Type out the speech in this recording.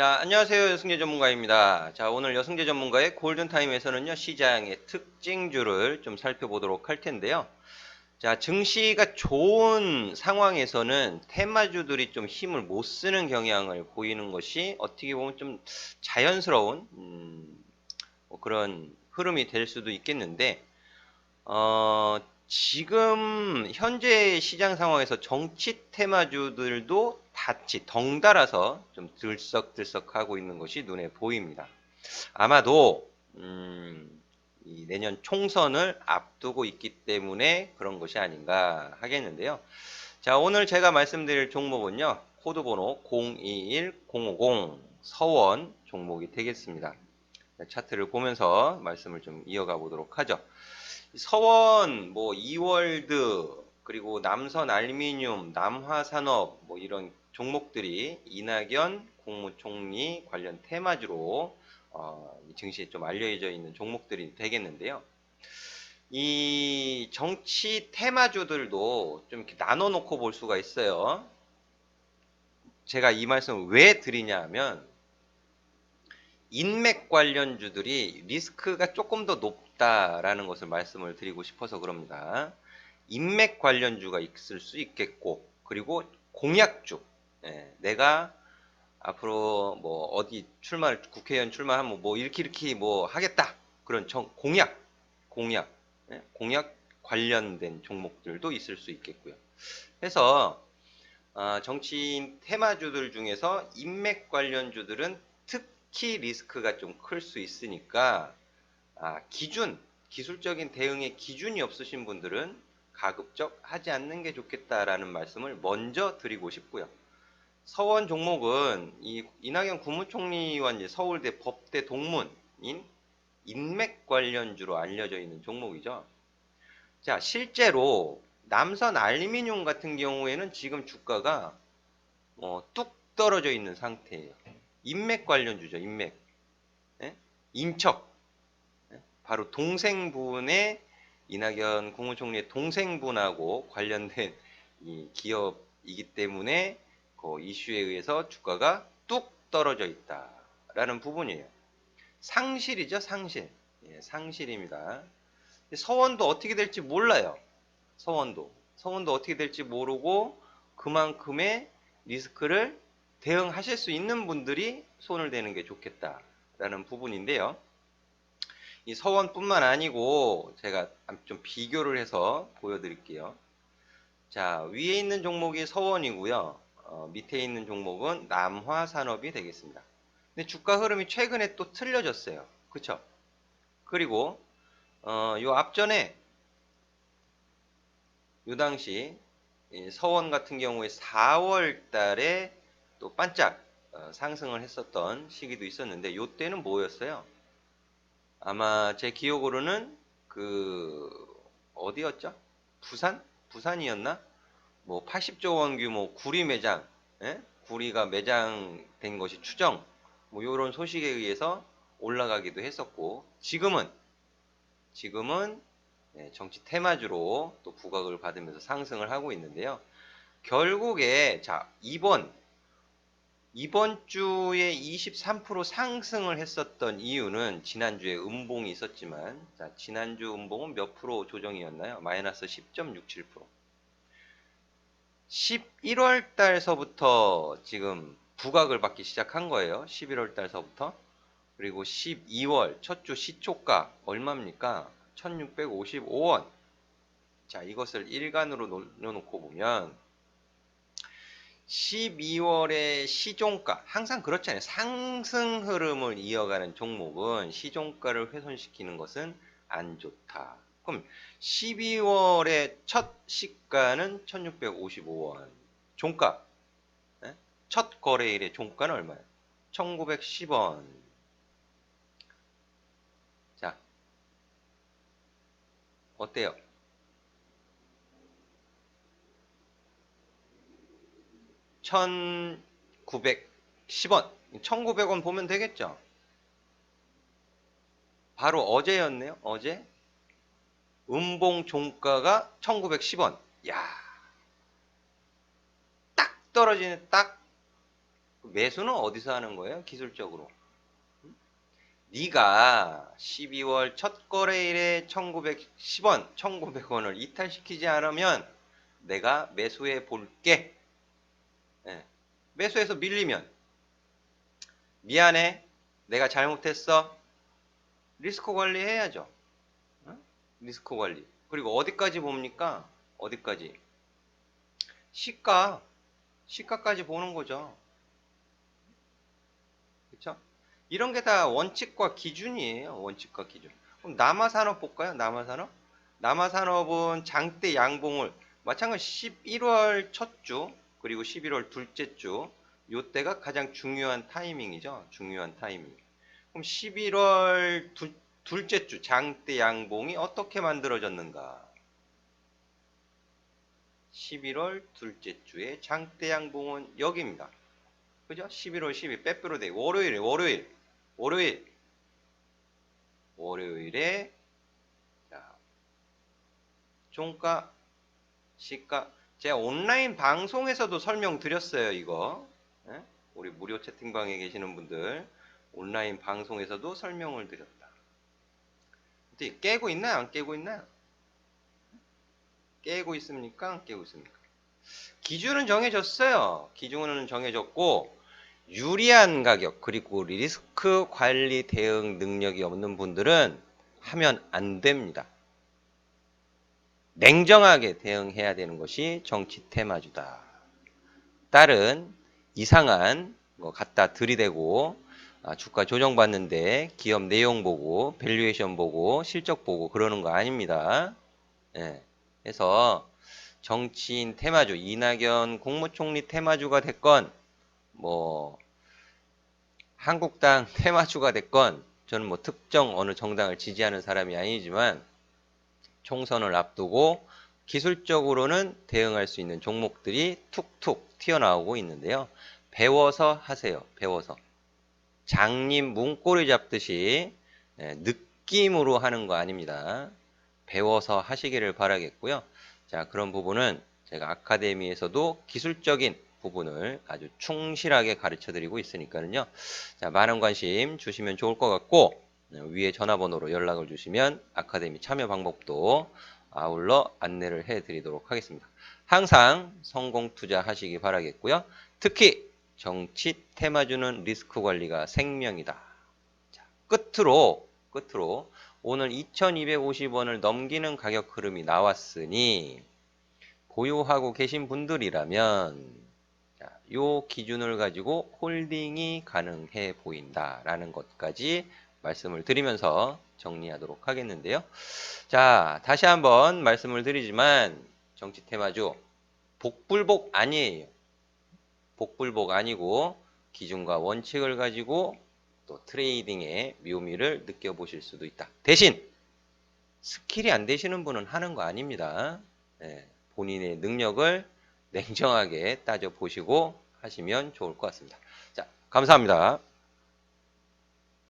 자, 안녕하세요. 여승재 전문가입니다. 자, 오늘 여승재 전문가의 골든타임에서는요, 시장의 특징주를 좀 살펴보도록 할 텐데요. 자, 증시가 좋은 상황에서는 테마주들이 좀 힘을 못 쓰는 경향을 보이는 것이 어떻게 보면 좀 자연스러운, 음, 뭐 그런 흐름이 될 수도 있겠는데, 어, 지금 현재 시장 상황에서 정치 테마주들도 같이 덩달아서 좀 들썩들썩하고 있는 것이 눈에 보입니다. 아마도 음, 이 내년 총선을 앞두고 있기 때문에 그런 것이 아닌가 하겠는데요. 자, 오늘 제가 말씀드릴 종목은요. 코드 번호 021050 서원 종목이 되겠습니다. 자, 차트를 보면서 말씀을 좀 이어가 보도록 하죠. 서원, 뭐 이월드, 그리고 남선 알미늄, 남화산업 뭐 이런 종목들이 이낙연 국무총리 관련 테마주로 어, 이 증시에 좀 알려져 있는 종목들이 되겠는데요. 이 정치 테마주들도 좀 이렇게 나눠 놓고 볼 수가 있어요. 제가 이 말씀을 왜 드리냐 하면 인맥 관련주들이 리스크가 조금 더 높 다라는 것을 말씀을 드리고 싶어서 그럽니다. 인맥 관련주가 있을 수 있겠고 그리고 공약주 예, 내가 앞으로 뭐 어디 출마를 국회의원 출마하면 뭐 이렇게 이렇게 뭐 하겠다 그런 정, 공약 공약 예, 공약 관련된 종목들도 있을 수 있겠고요. 해서 아, 정치인 테마주들 중에서 인맥 관련주들은 특히 리스크가 좀 클 수 있으니까 아, 기준 기술적인 대응의 기준이 없으신 분들은 가급적 하지 않는 게 좋겠다라는 말씀을 먼저 드리고 싶고요. 서원 종목은 이 이낙연 국무총리와 이제 서울대 법대 동문인 인맥 관련주로 알려져 있는 종목이죠. 자, 실제로 남선 알루미늄 같은 경우에는 지금 주가가 어, 뚝 떨어져 있는 상태예요. 인맥 관련주죠, 인맥. 예? 인척. 예? 바로 동생분의 이낙연 국무총리의 동생분하고 관련된 이 기업이기 때문에 그 이슈에 의해서 주가가 뚝 떨어져 있다라는 부분이에요. 상실이죠, 상실. 예, 상실입니다. 서원도 어떻게 될지 몰라요. 서원도. 서원도 어떻게 될지 모르고 그만큼의 리스크를 대응하실 수 있는 분들이 손을 대는 게 좋겠다라는 부분인데요. 이 서원뿐만 아니고 제가 좀 비교를 해서 보여드릴게요. 자, 위에 있는 종목이 서원이고요. 어, 밑에 있는 종목은 남화산업이 되겠습니다. 근데 주가 흐름이 최근에 또 틀려졌어요. 그쵸? 그리고 어, 요 앞전에 요 당시 서원 같은 경우에 4월 달에 또 반짝 어, 상승을 했었던 시기도 있었는데 요 때는 뭐였어요? 아마 제 기억으로는 그 어디였죠? 부산? 부산이었나? 뭐 80조 원 규모 구리 매장, 예? 구리가 매장된 것이 추정, 뭐 이런 소식에 의해서 올라가기도 했었고 지금은 지금은 예, 정치 테마주로 또 부각을 받으면서 상승을 하고 있는데요. 결국에 자 이번 이번 주에 23% 상승을 했었던 이유는 지난주에 음봉이 있었지만 자, 지난주 음봉은 몇 프로 조정이었나요? 마이너스 10.67% 11월 달서부터 지금 부각을 받기 시작한 거예요. 11월 달서부터 그리고 12월 첫 주 시초가 얼마입니까? 1655원 자 이것을 일간으로 놓고 보면 12월의 시종가 항상 그렇잖아요. 상승 흐름을 이어가는 종목은 시종가를 훼손시키는 것은 안 좋다. 그럼 12월의 첫 시가는 1655원. 종가. 네? 첫 거래일의 종가는 얼마예요? 1910원. 자. 어때요? 1910원. 1900원 보면 되겠죠? 바로 어제였네요. 어제. 음봉 종가가 1910원. 야. 딱 떨어지는 딱 매수는 어디서 하는 거예요? 기술적으로. 음? 네가 12월 첫 거래일에 1910원, 1900원을 이탈시키지 않으면 내가 매수해 볼게. 예. 매수해서 밀리면 미안해. 내가 잘못했어. 리스크 관리 해야죠. 어? 리스크 관리. 그리고 어디까지 봅니까? 어디까지? 시가. 시가까지 보는 거죠. 그렇죠? 이런 게 다 원칙과 기준이에요. 원칙과 기준. 그럼 남아산업 볼까요? 남아산업? 남아산업은 장대 양봉을 마찬가지 11월 첫주 그리고 11월 둘째 주 요때가 가장 중요한 타이밍이죠. 중요한 타이밍. 그럼 11월 둘, 둘째 주 장대 양봉이 어떻게 만들어졌는가? 11월 둘째 주의 장대 양봉은 여기입니다. 그죠? 11월 10일 빼빼로 데이 월요일 월요일 월요일 월요일에 자 종가 시가 제가 온라인 방송에서도 설명드렸어요 이거. 예? 우리 무료 채팅방에 계시는 분들 온라인 방송에서도 설명을 드렸다. 깨고 있나요? 안 깨고 있나요? 깨고 있습니까? 안 깨고 있습니까? 기준은 정해졌어요. 기준은 정해졌고 유리한 가격 그리고 리스크 관리 대응 능력이 없는 분들은 하면 안 됩니다. 냉정하게 대응해야 되는 것이 정치 테마주다. 다른 이상한 거 갖다 들이대고 아, 주가 조정받는데 기업 내용 보고 밸류에이션 보고 실적 보고 그러는 거 아닙니다. 예. 그래서 정치인 테마주 이낙연 국무총리 테마주가 됐건 뭐 한국당 테마주가 됐건 저는 뭐 특정 어느 정당을 지지하는 사람이 아니지만 총선을 앞두고 기술적으로는 대응할 수 있는 종목들이 툭툭 튀어나오고 있는데요. 배워서 하세요. 배워서. 장님 문고리 잡듯이 예, 느낌으로 하는 거 아닙니다. 배워서 하시기를 바라겠고요. 자, 그런 부분은 제가 아카데미에서도 기술적인 부분을 아주 충실하게 가르쳐 드리고 있으니까요. 자, 많은 관심 주시면 좋을 것 같고, 네, 위에 전화번호로 연락을 주시면 아카데미 참여 방법도 아울러 안내를 해 드리도록 하겠습니다. 항상 성공 투자 하시기 바라겠고요. 특히 정치 테마 주는 리스크 관리가 생명이다. 자, 끝으로, 끝으로 오늘 2250원을 넘기는 가격 흐름이 나왔으니 보유하고 계신 분들이라면 자, 요 기준을 가지고 홀딩이 가능해 보인다라는 것까지 말씀을 드리면서 정리하도록 하겠는데요. 자, 다시 한번 말씀을 드리지만 정치 테마주 복불복 아니에요. 복불복 아니고 기준과 원칙을 가지고 또 트레이딩의 묘미를 느껴보실 수도 있다. 대신 스킬이 안 되시는 분은 하는 거 아닙니다. 예, 본인의 능력을 냉정하게 따져보시고 하시면 좋을 것 같습니다. 자, 감사합니다.